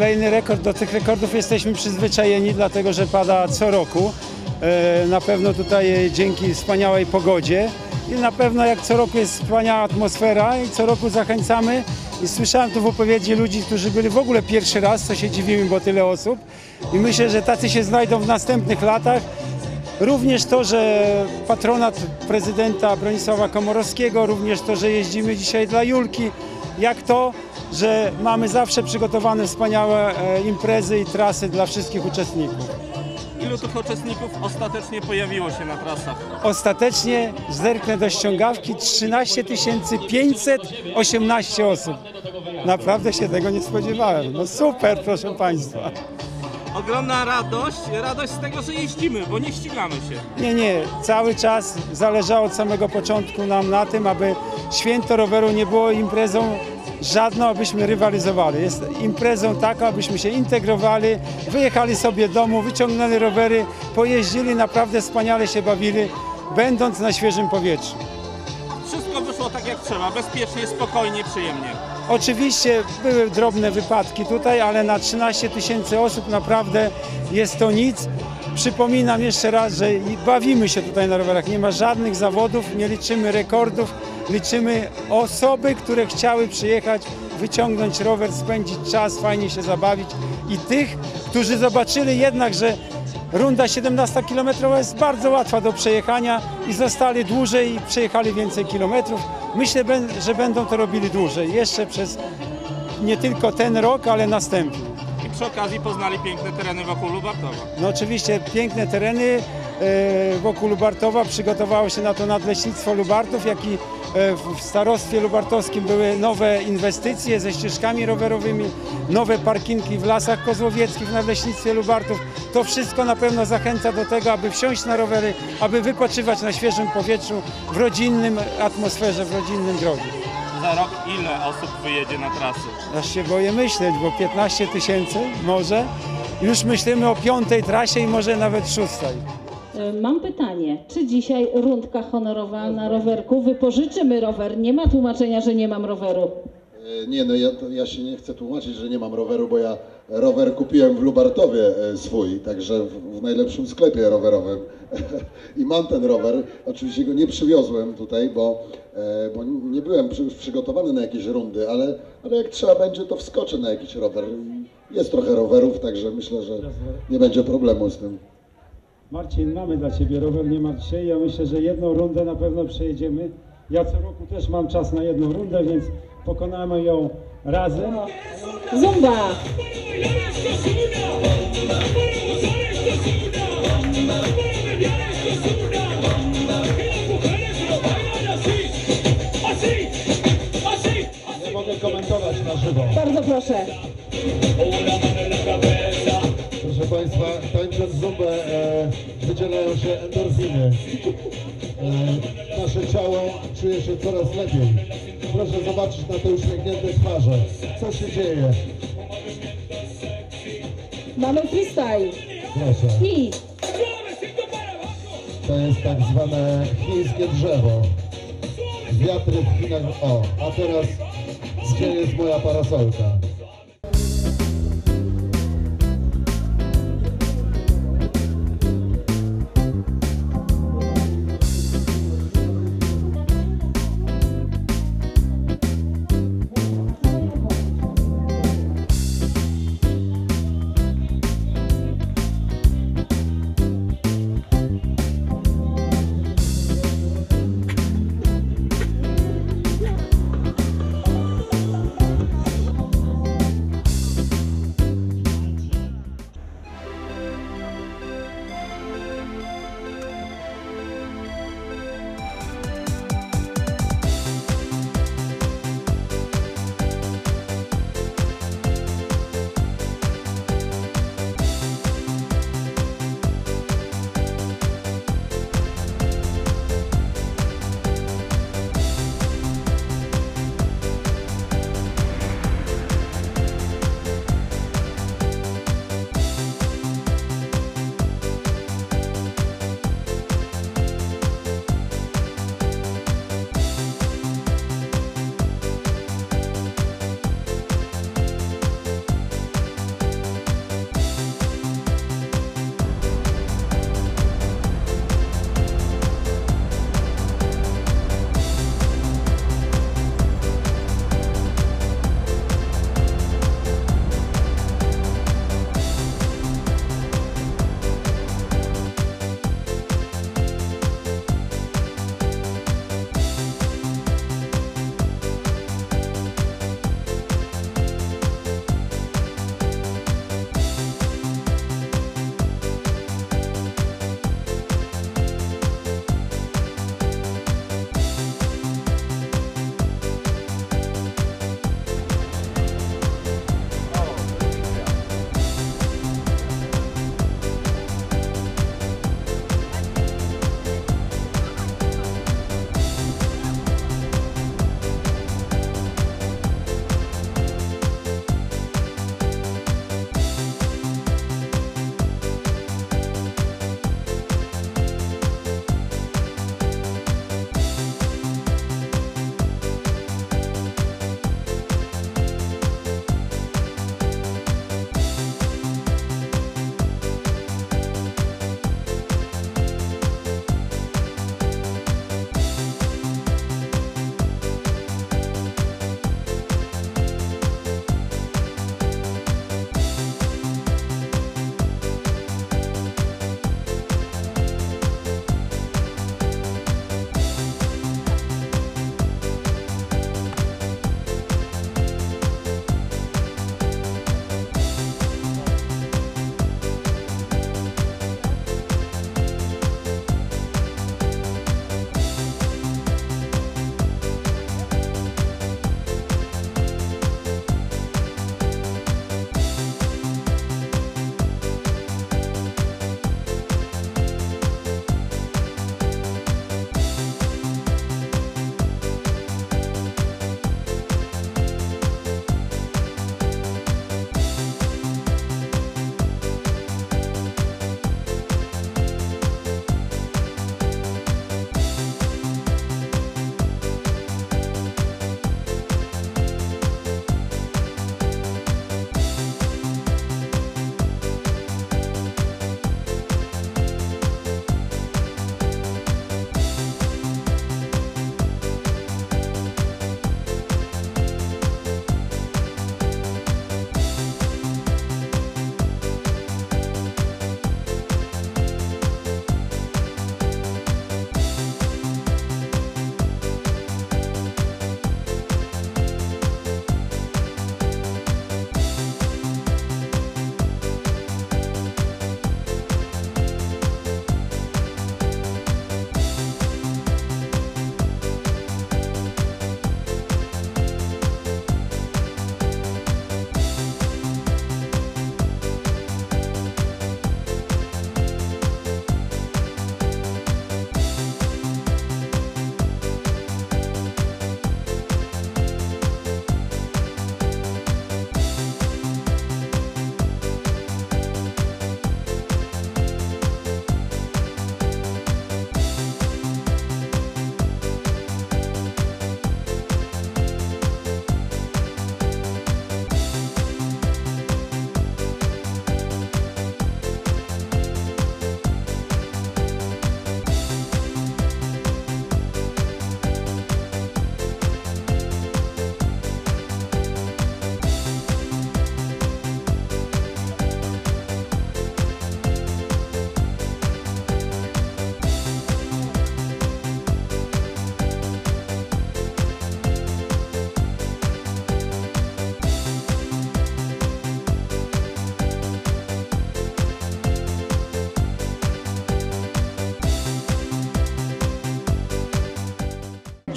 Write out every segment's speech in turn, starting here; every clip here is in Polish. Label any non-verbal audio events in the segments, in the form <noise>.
kolejny rekord. Do tych rekordów jesteśmy przyzwyczajeni, dlatego że pada co roku. E, Na pewno tutaj e, dzięki wspaniałej pogodzie i na pewno jak co roku jest wspaniała atmosfera i co roku zachęcamy. I słyszałem tu w opowiedzi ludzi, którzy byli w ogóle pierwszy raz, co się dziwimy, bo tyle osób. I myślę, że tacy się znajdą w następnych latach. Również to, że patronat prezydenta Bronisława Komorowskiego, również to, że jeździmy dzisiaj dla Julki, jak to, że mamy zawsze przygotowane wspaniałe e, imprezy i trasy dla wszystkich uczestników. Ilu tych uczestników ostatecznie pojawiło się na trasach? Ostatecznie zerknę do ściągawki 13 518 osób. Naprawdę się tego nie spodziewałem. No super, proszę Państwa. Ogromna radość, radość z tego, że jeździmy, bo nie ścigamy się. Nie, nie, cały czas zależało od samego początku nam na tym, aby święto roweru nie było imprezą żadną, abyśmy rywalizowali. Jest imprezą taką, abyśmy się integrowali, wyjechali sobie do domu, wyciągnęli rowery, pojeździli, naprawdę wspaniale się bawili, będąc na świeżym powietrzu. Wszystko wyszło tak jak trzeba, bezpiecznie, spokojnie, przyjemnie. Oczywiście były drobne wypadki tutaj, ale na 13 tysięcy osób naprawdę jest to nic. Przypominam jeszcze raz, że bawimy się tutaj na rowerach. Nie ma żadnych zawodów, nie liczymy rekordów, liczymy osoby, które chciały przyjechać, wyciągnąć rower, spędzić czas, fajnie się zabawić i tych, którzy zobaczyli jednak, że runda 17 km jest bardzo łatwa do przejechania i zostali dłużej i przejechali więcej kilometrów. Myślę, że będą to robili dłużej, jeszcze przez nie tylko ten rok, ale następny. I przy okazji poznali piękne tereny wokół Lubartowa. No oczywiście piękne tereny wokół Lubartowa, przygotowało się na to Nadleśnictwo Lubartów, jak i e, w starostwie lubartowskim były nowe inwestycje ze ścieżkami rowerowymi, nowe parkingi w Lasach Kozłowieckich w Nadleśnictwie Lubartów. To wszystko na pewno zachęca do tego, aby wsiąść na rowery, aby wypoczywać na świeżym powietrzu, w rodzinnym atmosferze, w rodzinnym drogu. Za rok ile osób wyjedzie na trasy? Aż się boję myśleć, bo 15 tysięcy może. Już myślimy o piątej trasie i może nawet szóstej. E, Mam pytanie, czy dzisiaj rundka honorowa na rowerku? Wypożyczymy rower, nie ma tłumaczenia, że nie mam roweru. E, Nie, no ja, to, ja się nie chcę tłumaczyć, że nie mam roweru, bo ja rower kupiłem w Lubartowie e, swój, także w, w najlepszym sklepie rowerowym. <laughs> I mam ten rower. Oczywiście go nie przywiozłem tutaj, bo, bo nie byłem przy, przygotowany na jakieś rundy, ale, ale jak trzeba będzie, to wskoczę na jakiś rower. Jest trochę rowerów, także myślę, że nie będzie problemu z tym. Marcin, mamy dla Ciebie rower, nie martw się. Ja myślę, że jedną rundę na pewno przejedziemy. Ja co roku też mam czas na jedną rundę, więc pokonamy ją razem. Zumba! Nie mogę komentować na żywo. Bardzo proszę. Proszę tańcząc zumbę e, wydzielają się endorfiny. E, nasze ciało czuje się coraz lepiej. Proszę zobaczyć na te uśmiechnięte twarze. Co się dzieje? Mamy freestyle. Proszę. I To jest tak zwane chińskie drzewo. Wiatry w Chinach. O, a teraz gdzie jest moja parasolka?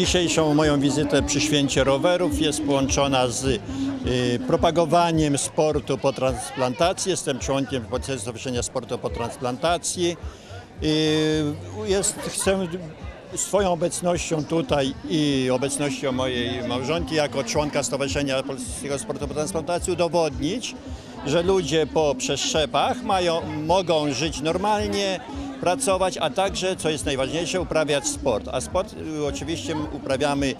Dzisiejszą moją wizytę przy Święcie Rowerów jest połączona z y, propagowaniem sportu po transplantacji. Jestem członkiem Stowarzyszenia Sportu po Transplantacji. Y, jest, chcę swoją obecnością tutaj i obecnością mojej małżonki jako członka Stowarzyszenia Polskiego Sportu po Transplantacji udowodnić, że ludzie po przeszczepach mają, mogą żyć normalnie, pracować, a także, co jest najważniejsze, uprawiać sport. A sport y, oczywiście uprawiamy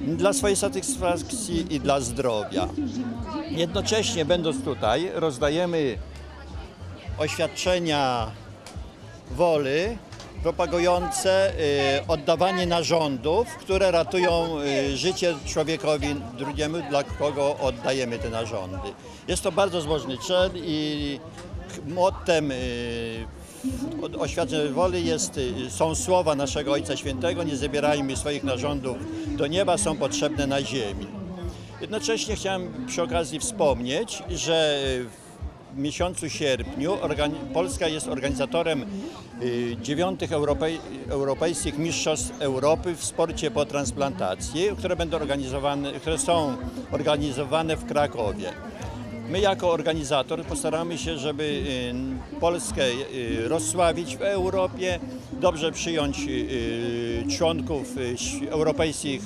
dla swojej satysfakcji i dla zdrowia. Jednocześnie będąc tutaj rozdajemy oświadczenia woli propagujące y, oddawanie narządów, które ratują y, życie człowiekowi drugiemu, dla kogo oddajemy te narządy. Jest to bardzo złożony czyn i mottem y, od oświadczeń woli jest, y, są słowa naszego Ojca Świętego, nie zabierajmy swoich narządów do nieba, są potrzebne na ziemi. Jednocześnie chciałem przy okazji wspomnieć, że w miesiącu sierpniu Polska jest organizatorem y, dziewiątych europej, europejskich mistrzostw Europy w sporcie po transplantacji, które będą organizowane, które są organizowane w Krakowie. My jako organizator postaramy się, żeby y, Polskę y, rozsławić w Europie, dobrze przyjąć y, członków europejskich,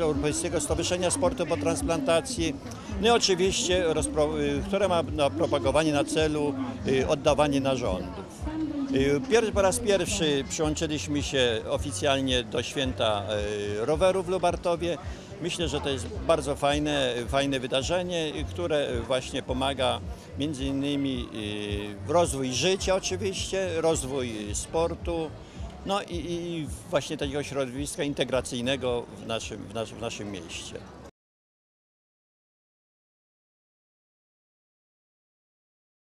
Europejskiego Stowarzyszenia Sportu po Transplantacji, no i oczywiście, które ma na propagowanie na celu oddawanie narządów. Po raz pierwszy przyłączyliśmy się oficjalnie do święta roweru w Lubartowie. Myślę, że to jest bardzo fajne, fajne wydarzenie, które właśnie pomaga między innymi y, w rozwój życia oczywiście, rozwój sportu, no i, i właśnie takiego środowiska integracyjnego w naszym, w naszym, w naszym mieście.